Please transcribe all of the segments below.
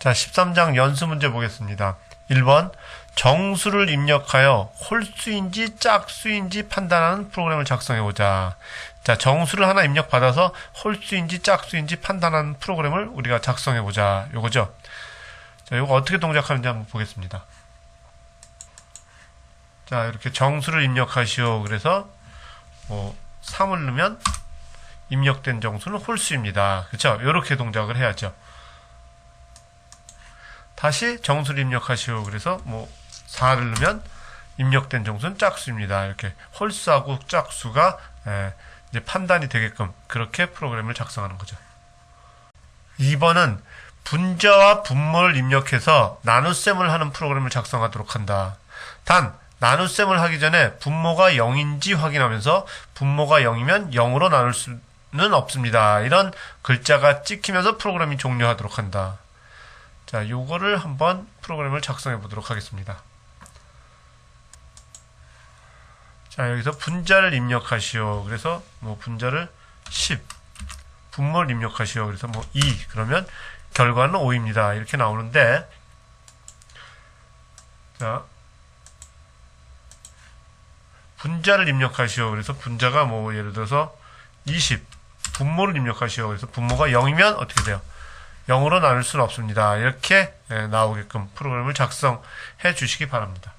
자, 13장 연수 문제 보겠습니다. 1번 정수를 입력하여 홀수인지 짝수인지 판단하는 프로그램을 작성해 보자. 자, 정수를 하나 입력받아서 홀수인지 짝수인지 판단하는 프로그램을 우리가 작성해 보자. 요거죠. 자, 요거 어떻게 동작하는지 한번 보겠습니다. 자, 이렇게 정수를 입력하시오. 그래서 뭐 3을 넣으면 입력된 정수는 홀수입니다. 그렇죠? 이렇게 동작을 해야죠. 다시 정수를 입력하시오. 그래서 뭐 4를 넣으면 입력된 정수는 짝수입니다. 이렇게 홀수하고 짝수가 에, 이제 판단이 되게끔 그렇게 프로그램을 작성하는 거죠. 2번은 분자와 분모를 입력해서 나눗셈을 하는 프로그램을 작성하도록 한다. 단 나눗셈을 하기 전에 분모가 0인지 확인하면서 분모가 0이면 0으로 나눌 수는 없습니다. 이런 글자가 찍히면서 프로그램이 종료하도록 한다. 자, 요거를 한번 프로그램을 작성해 보도록 하겠습니다. 자, 여기서 분자를 입력하시오. 그래서 뭐 분자를 10, 분모를 입력하시오. 그래서 뭐 2, 그러면 결과는 5입니다. 이렇게 나오는데 자, 분자를 입력하시오. 그래서 분자가 뭐 예를 들어서 20, 분모를 입력하시오. 그래서 분모가 0이면 어떻게 돼요? 0으로 나눌 수는 없습니다. 이렇게 예, 나오게끔 프로그램을 작성해 주시기 바랍니다.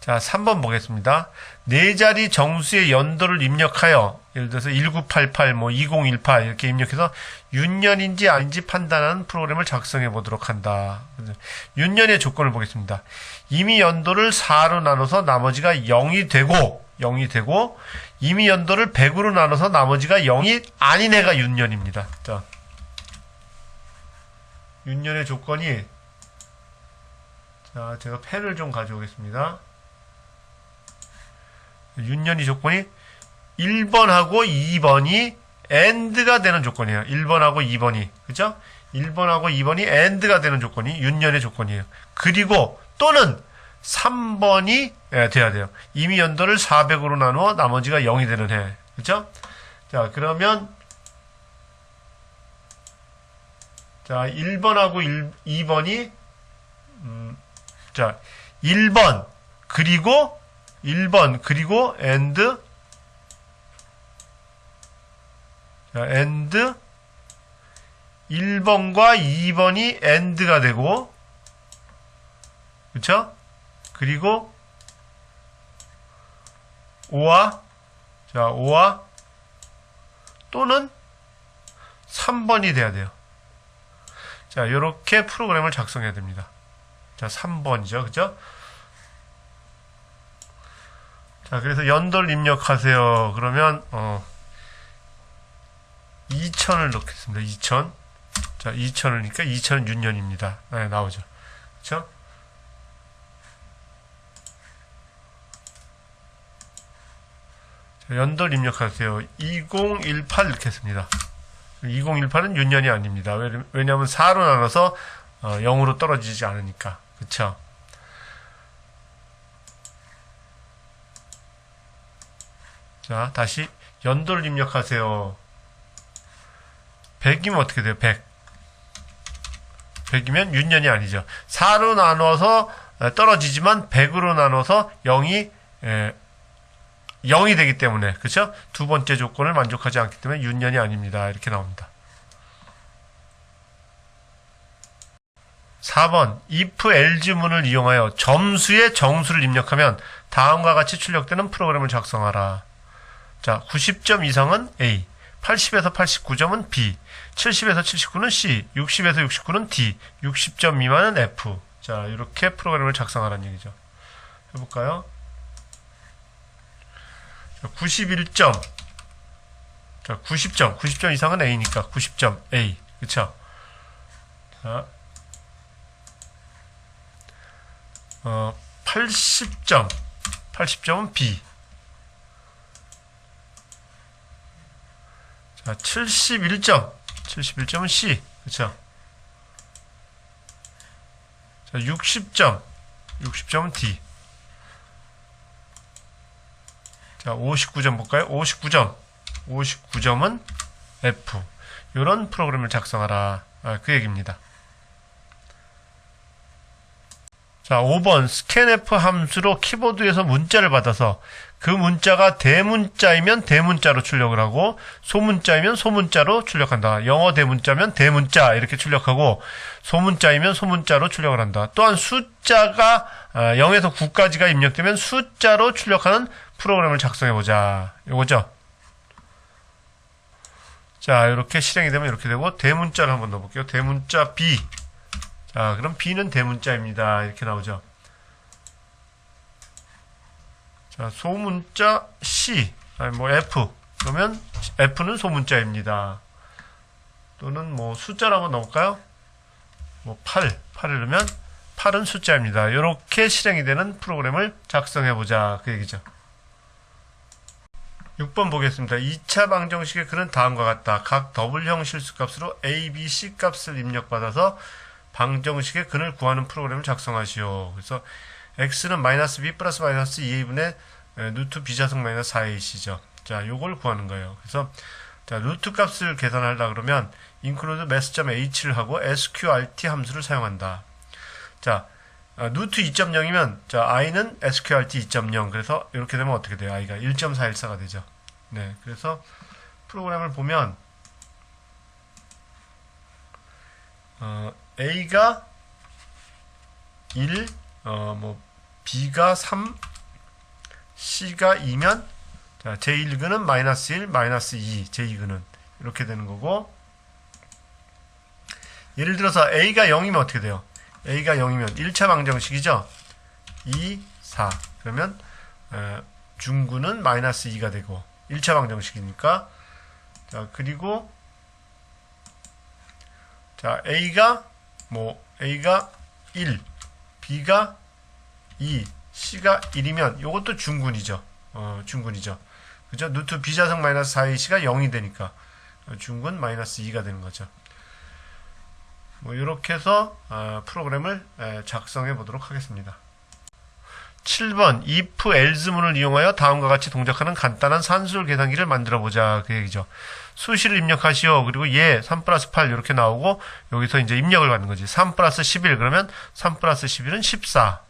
자, 3번 보겠습니다. 네 자리 정수의 연도를 입력하여 예를 들어서 1988, 뭐 2018 이렇게 입력해서 윤년인지 아닌지 판단하는 프로그램을 작성해 보도록 한다. 윤년의 조건을 보겠습니다. 이미 연도를 4로 나눠서 나머지가 0이 되고 0이 되고 이미 연도를 100으로 나눠서 나머지가 0이 아닌 애가 윤년입니다. 자. 윤년의 조건이 자, 제가 펜을 좀 가져오겠습니다. 윤년이 조건이 1번하고 2번이 AND가 되는 조건이에요. 1번하고 2번이. 그죠? 1번하고 2번이 AND가 되는 조건이 윤년의 조건이에요. 그리고 또는 3번이 예, 돼야 돼요. 이미 연도를 400으로 나누어 나머지가 0이 되는 해. 그죠? 자, 그러면 자, 1번하고 1, 2번이 음, 자, 1번 그리고 1번 그리고 and 자, and 1번과 2번이 and가 되고 그쵸? 그리고 5와 자, 5와 또는 3번이 돼야 돼요. 자, 이렇게 프로그램을 작성해야 됩니다. 자, 3번이죠. 그죠? 자, 그래서 연도를 입력하세요. 그러면, 어, 2000을 넣겠습니다. 2000. 자, 2000을 넣으니까 2006년입니다. 네, 나오죠. 그쵸? 자, 연도를 입력하세요. 2018 넣겠습니다. 2018은 윤년이 아닙니다. 왜냐하면 4로 나눠서 어, 0으로 떨어지지 않으니까. 그쵸? 자, 다시 연도를 입력하세요. 100이면 어떻게 돼요? 100. 100이면 윤년이 아니죠. 4로 나눠서 어, 떨어지지만 100으로 나눠서 0이 에, 0이 되기 때문에 그렇죠? 두 번째 조건을 만족하지 않기 때문에 윤년이 아닙니다. 이렇게 나옵니다. 4번 if else문을 이용하여 점수의 정수를 입력하면 다음과 같이 출력되는 프로그램을 작성하라. 자, 90점 이상은 A, 80에서 89점은 B, 70에서 79는 C, 60에서 69는 D, 60점 미만은 F. 자, 이렇게 프로그램을 작성하라는 얘기죠. 해볼까요? 91점. 자, 90점. 90점 이상은 A니까 90점 A. 그쵸? 자, 어, 80점. 80점은 B. 자, 71점. 71점은 C. 그쵸? 자, 60점. 60점은 D. 자, 59점 볼까요? 59점. 59점은 F. 이런 프로그램을 작성하라. 아, 그 얘기입니다. 자, 5번 scanf 함수로 키보드에서 문자를 받아서 그 문자가 대문자이면 대문자로 출력을 하고 소문자이면 소문자로 출력한다. 영어 대문자면 대문자 이렇게 출력하고 소문자이면 소문자로 출력을 한다. 또한 숫자가 아, 0에서 9까지가 입력되면 숫자로 출력하는 프로그램을 작성해 보자. 요거죠. 자, 이렇게 실행이 되면 이렇게 되고 대문자를 한번 넣어 볼게요. 대문자 B. 자, 그럼 B는 대문자입니다. 이렇게 나오죠. 자, 소문자 C, 아니 뭐 F. 그러면 F는 소문자입니다. 또는 뭐 숫자를 한번 넣을까요? 뭐 8, 8을 넣으면 8은 숫자입니다. 이렇게 실행이 되는 프로그램을 작성해 보자. 그 얘기죠. 6번 보겠습니다. 2차 방정식의 글은 다음과 같다. 각 더블형 실수값으로 A, B, C 값을 입력받아서 방정식의 근을 구하는 프로그램을 작성하시오. 그래서 x는 마이너스 b 플러스 마이너스 2a분의 루트 b자승 마이너스 4ac죠. 자, 요걸 구하는 거예요. 그래서 자, 루트 값을 계산하려 그러면 include mass.h를 하고 sqrt 함수를 사용한다. 자, 아, 루트 2.0이면 자, i는 sqrt 2.0. 그래서 이렇게 되면 어떻게 돼요? i가 1.414가 되죠. 네. 그래서 프로그램을 보면 어, a가 1, 어, 뭐 b가 3, c가 2면 자, 제1근은 마이너스 1, 마이너스 2, 제2근은 이렇게 되는 거고 예를 들어서 a가 0이면 어떻게 돼요? a가 0이면 1차 방정식이죠? 2, 4 그러면 에, 중근은 마이너스 2가 되고 1차 방정식이니까 자 그리고 자 a가 뭐 a가 1, b가 2, c가 1이면 이것도 중근이죠. 어, 중근이죠. 그죠? 루트 b자승 마이너스 4ac가 0이 되니까 어, 중근 마이너스 2가 되는 거죠. 뭐 이렇게 해서 어, 프로그램을 에, 작성해 보도록 하겠습니다. 7번 if else문을 이용하여 다음과 같이 동작하는 간단한 산술 계산기를 만들어 보자 그 얘기죠. 수식을 입력하시오. 그리고 얘3 플러스 8 이렇게 나오고 여기서 이제 입력을 받는 거지. 3 플러스 11 그러면 3 플러스 11은 14.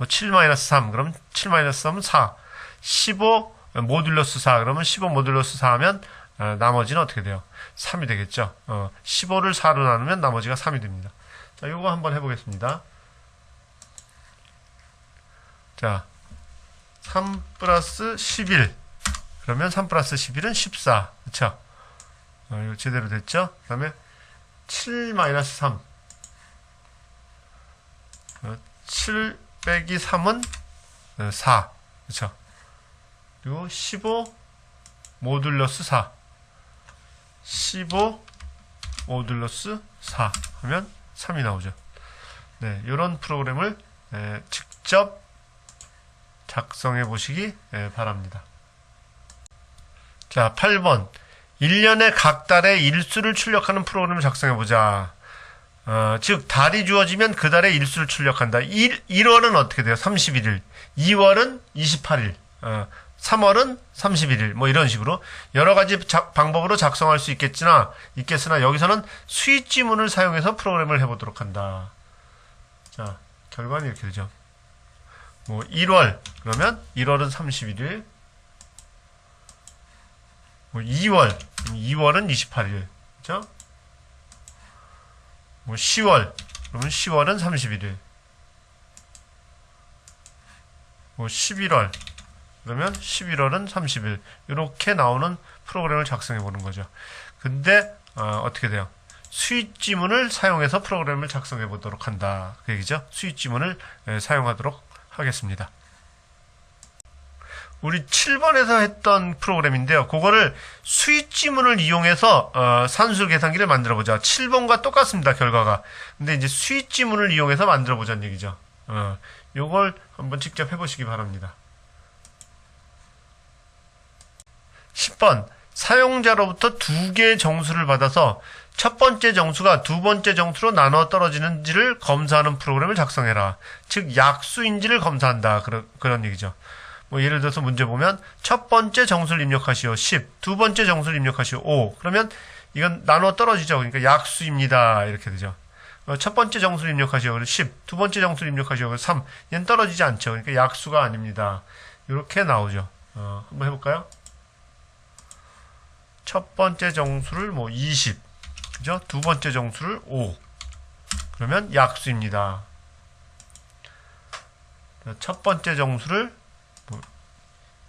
뭐7 마이너스 3 그러면 7 마이너스 3은 4. 15 모듈러스 4 그러면 15 모듈러스 4 하면 어, 나머지는 어떻게 돼요? 3이 되겠죠. 어, 15를 4로 나누면 나머지가 3이 됩니다. 자, 요거 한번 해보겠습니다. 자, 3 플러스 11. 그러면 3 플러스 11은 14. 그쵸? 어, 이거 제대로 됐죠? 그 다음에 7 마이너스 3. 어, 7 빼기 3은 4. 그쵸? 그리고 15 모듈러스 4. 15 모듈러스 4 하면 3이 나오죠. 네, 이런 프로그램을 에, 직접 작성해 보시기 에, 바랍니다. 자, 8번. 1년에 각 달의 일수를 출력하는 프로그램을 작성해 보자. 어, 즉, 달이 주어지면 그 달의 일수를 출력한다. 1, 1월은 어떻게 돼요? 31일. 2월은 28일. 어, 3월은 31일. 뭐 이런 식으로 여러 가지 자- 방법으로 작성할 수 있겠으나, 있겠으나 여기서는 스위치문을 사용해서 프로그램을 해보도록 한다. 자, 결과는 이렇게 되죠. 뭐 1월 그러면 1월은 31일. 뭐 2월 2월은 28일. 그죠? 뭐 10월 그러면 10월은 31일. 뭐 11월 그러면 11월은 30일. 이렇게 나오는 프로그램을 작성해 보는 거죠. 근데 어, 떻게 돼요? 스위치문을 사용해서 프로그램을 작성해 보도록 한다. 그 얘기죠. 스위치문을 에, 사용하도록 하겠습니다. 우리 7번에서 했던 프로그램인데요. 그거를 스위치문을 이용해서 어, 산술 계산기를 만들어 보자. 7번과 똑같습니다. 결과가. 근데 이제 스위치문을 이용해서 만들어 보자는 얘기죠. 어, 요걸 한번 직접 해보시기 바랍니다. 10번 사용자로부터 두 개의 정수를 받아서 첫 번째 정수가 두 번째 정수로 나눠 떨어지는지를 검사하는 프로그램을 작성해라. 즉 약수인지를 검사한다. 그런 그런 얘기죠. 뭐 예를 들어서 문제 보면 첫 번째 정수를 입력하시오 10, 두 번째 정수를 입력하시오 5. 그러면 이건 나눠 떨어지죠. 그러니까 약수입니다. 이렇게 되죠. 어, 첫 번째 정수를 입력하시오. 그래서 10. 두 번째 정수를 입력하시오. 그래서 3. 얘는 떨어지지 않죠. 그러니까 약수가 아닙니다. 이렇게 나오죠. 어, 한번 해볼까요? 첫 번째 정수를 뭐 20. 그죠? 두 번째 정수를 5. 그러면 약수입니다. 자, 첫 번째 정수를 뭐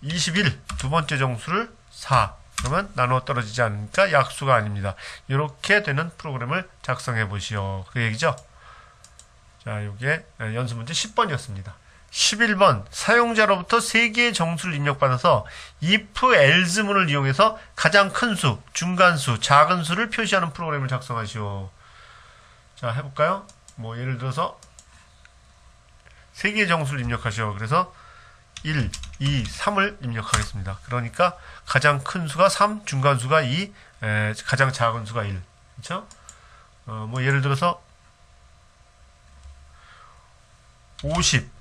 21. 두 번째 정수를 4. 그러면 나누어 떨어지지 않으니까 약수가 아닙니다. 이렇게 되는 프로그램을 작성해 보시오. 그 얘기죠? 자, 요게 연습 문제 10번이었습니다. 11번 사용자로부터 3개의 정수를 입력받아서 if else 문을 이용해서 가장 큰 수, 중간 수, 작은 수를 표시하는 프로그램을 작성하시오. 자, 해볼까요? 뭐 예를 들어서 3개의 정수를 입력하시오. 그래서 1, 2, 3을 입력하겠습니다. 그러니까 가장 큰 수가 3, 중간 수가 2, 에, 가장 작은 수가 1. 그렇죠? 어, 뭐 예를 들어서 50,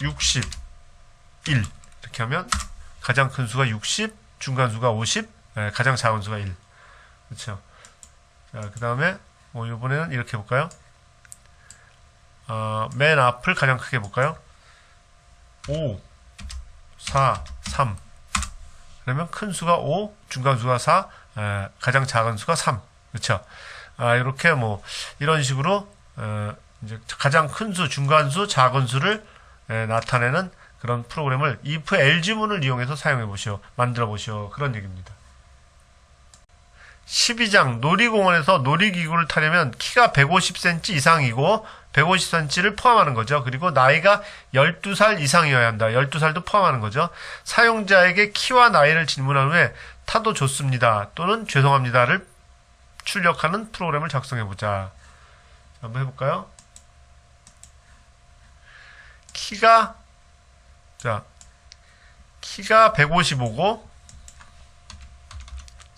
60, 1 이렇게 하면 가장 큰 수가 60, 중간 수가 50, 에, 가장 작은 수가 1. 그렇죠? 자, 그다음에 뭐 이번에는 이렇게 볼까요? 어, 맨 앞을 가장 크게 볼까요? 5, 4, 3. 그러면 큰 수가 5, 중간 수가 4, 에, 가장 작은 수가 3. 그렇죠? 아, 이렇게 뭐 이런 식으로 어, 이제 가장 큰 수, 중간 수, 작은 수를 에, 나타내는 그런 프로그램을 if else문을 이용해서 사용해 보시오. 만들어 보시오. 그런 얘기입니다. 12장 놀이공원에서 놀이기구를 타려면 키가 150cm 이상이고 150cm를 포함하는 거죠. 그리고 나이가 12살 이상이어야 한다. 12살도 포함하는 거죠. 사용자에게 키와 나이를 질문한 후에 타도 좋습니다. 또는 죄송합니다를 출력하는 프로그램을 작성해 보자. 한번 해볼까요? 키가 자 키가 155고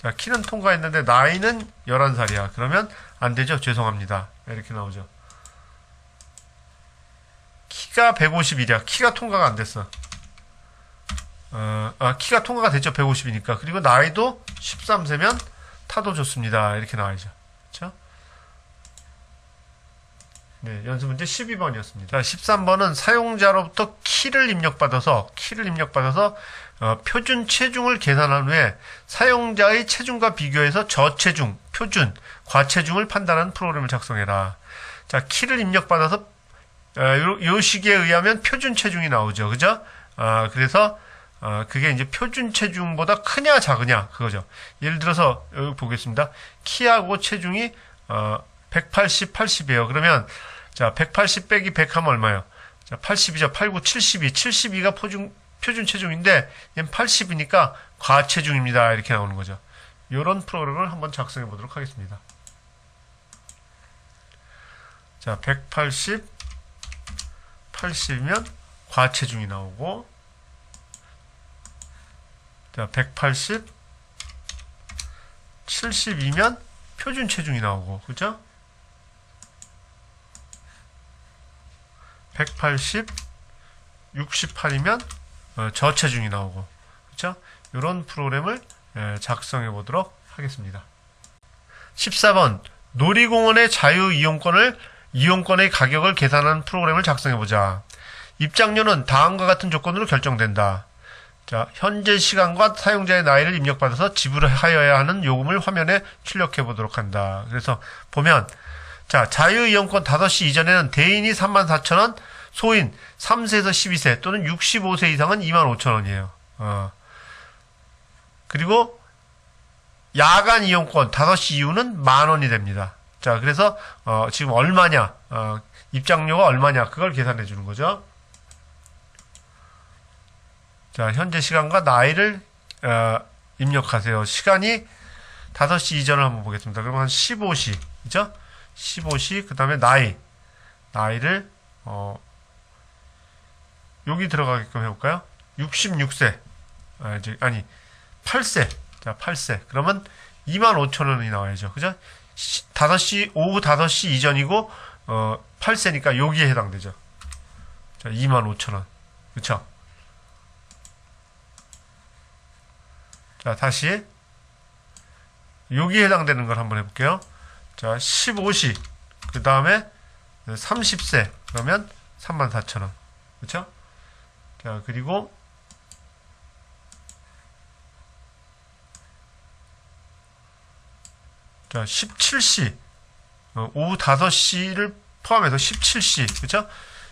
자 키는 통과했는데 나이는 11살이야. 그러면 안 되죠. 죄송합니다. 이렇게 나오죠. 키가 151이야. 키가 통과가 안 됐어. 어, 아, 키가 통과가 됐죠. 150이니까. 그리고 나이도 13세면 타도 좋습니다. 이렇게 나와야죠. 그렇죠? 네, 연습 문제 12번이었습니다. 자, 13번은 사용자로부터 키를 입력받아서 키를 입력받아서 어, 표준 체중을 계산한 후에 사용자의 체중과 비교해서 저체중, 표준, 과체중을 판단하는 프로그램을 작성해라. 자, 키를 입력받아서 어, 요, 요 시기에 의하면 표준 체중이 나오죠. 그죠? 아, 그래서 어, 그게 이제 표준 체중보다 크냐 작으냐 그거죠. 예를 들어서 여기 보겠습니다. 키하고 체중이 어, 180, 80이에요. 그러면 자, 180 빼기 100 하면 얼마예요? 자, 80이죠. 89, 72. 72가 표준, 표준 체중인데 얘는 80이니까 과체중입니다. 이렇게 나오는 거죠. 이런 프로그램을 한번 작성해 보도록 하겠습니다. 자, 180, 80이면 과체중이 나오고 자, 180, 72면 표준 체중이 나오고, 그죠? 180, 68이면 어, 저체중이 나오고, 그죠? 이런 프로그램을 예, 작성해 보도록 하겠습니다. 14번 놀이공원의 자유 이용권을 이용권의 가격을 계산하는 프로그램을 작성해 보자. 입장료는 다음과 같은 조건으로 결정된다. 자, 현재 시간과 사용자의 나이를 입력받아서 지불하여야 하는 요금을 화면에 출력해 보도록 한다. 그래서 보면 자, 자유이용권 5시 이전에는 대인이 34,000원, 소인 3세에서 12세 또는 65세 이상은 25,000원이에요. 어. 그리고 야간 이용권 5시 이후는 만 원이 됩니다. 자, 그래서 어, 지금 얼마냐? 어, 입장료가 얼마냐? 그걸 계산해 주는 거죠. 자, 현재 시간과 나이를 어, 입력하세요. 시간이 5시 이전을 한번 보겠습니다. 그러면 한 15시, 그죠? 15시, 그 다음에 나이. 나이를, 어, 여기 들어가게끔 해볼까요? 66세. 아, 이제, 아니, 8세. 자, 8세. 그러면 25,000원이 나와야죠. 그죠? 5시, 오후 5시 이전이고, 어, 8세니까 여기에 해당되죠. 자, 25,000원. 그쵸? 자, 다시 여기에 해당되는 걸 한번 해볼게요. 자, 15시. 그 다음에 30세 그러면 34,000원. 그렇죠? 자, 그리고 자, 17시 어, 오후 5시를 포함해서 17시. 그렇죠?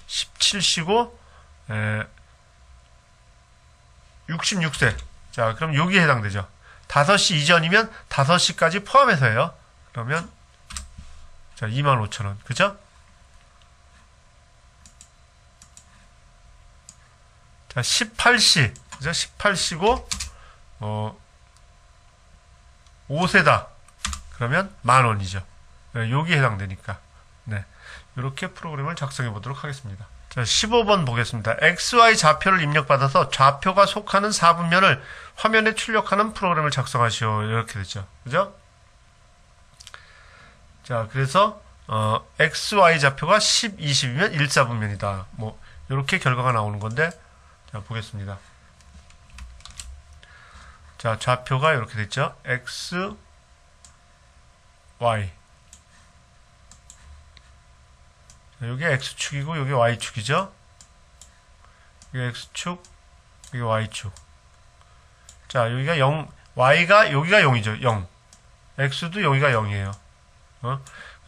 17시고 에, 66세. 자, 그럼 여기에 해당되죠. 5시 이전이면 5시까지 포함해서예요. 그러면 자, 25,000원. 그죠? 자, 18시. 그죠? 18시고 어 5세다. 그러면 만 원이죠. 네, 여기에 해당되니까. 네. 이렇게 프로그램을 작성해 보도록 하겠습니다. 자, 15번 보겠습니다. XY 좌표를 입력받아서 좌표가 속하는 4분면을 화면에 출력하는 프로그램을 작성하시오. 이렇게 되죠. 그죠? 자, 그래서 어, XY 좌표가 10, 20이면 1사분면이다. 뭐 이렇게 결과가 나오는 건데 자, 보겠습니다. 자, 좌표가 이렇게 됐죠. X, Y. 자, 여기 X축이고 여기 Y축이죠. 여기 X축, 여기 Y축. 자, 여기가 0, Y가 여기가 0이죠. 0. X도 여기가 0이에요. 어?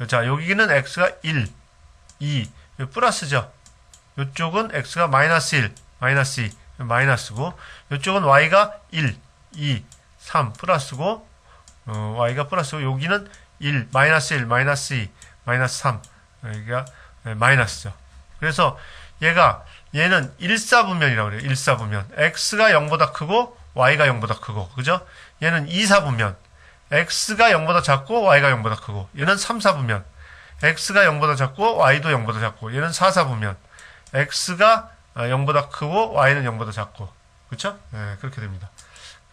자, 여기는 X가 1, 2, 여기 플러스죠. 이쪽은 X가 마이너스 1, 마이너스 2, 마이너스고, 이쪽은 Y가 1, 2, 3, 플러스고, 어, Y가 플러스고, 여기는 1, 마이너스 1, 마이너스 2, 마이너스 3, 여기가 네, 마이너스죠. 그래서 얘가, 얘는 1사분면이라고 그래요. 1사분면. X가 0보다 크고, Y가 0보다 크고, 그죠? 얘는 2사분면. X가 0보다 작고 y가 0보다 크고 얘는 3, 4분면 x가 0보다 작고 y도 0보다 작고 얘는 4, 4분면 x가 0보다 크고 y는 0보다 작고 그렇죠? 네, 그렇게 됩니다.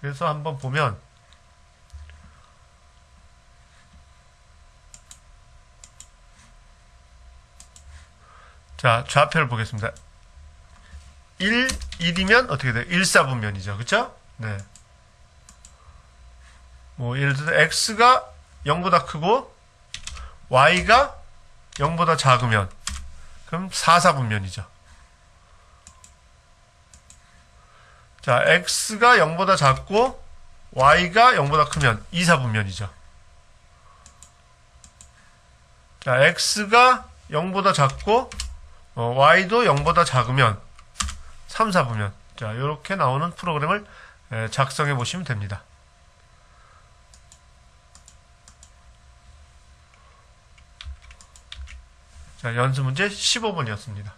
그래서 한번 보면 자 좌표를 보겠습니다. 1, 1이면 어떻게 돼요? 1, 4분면이죠. 그렇죠? 네. 뭐 예를 들어 x가 0보다 크고 y가 0보다 작으면 그럼 4사분면이죠. 자, x가 0보다 작고 y가 0보다 크면 2사분면이죠. 자, x가 0보다 작고 어, y도 0보다 작으면 3사분면. 자, 이렇게 나오는 프로그램을 에, 작성해 보시면 됩니다. 자, 연습 문제 15번이었습니다.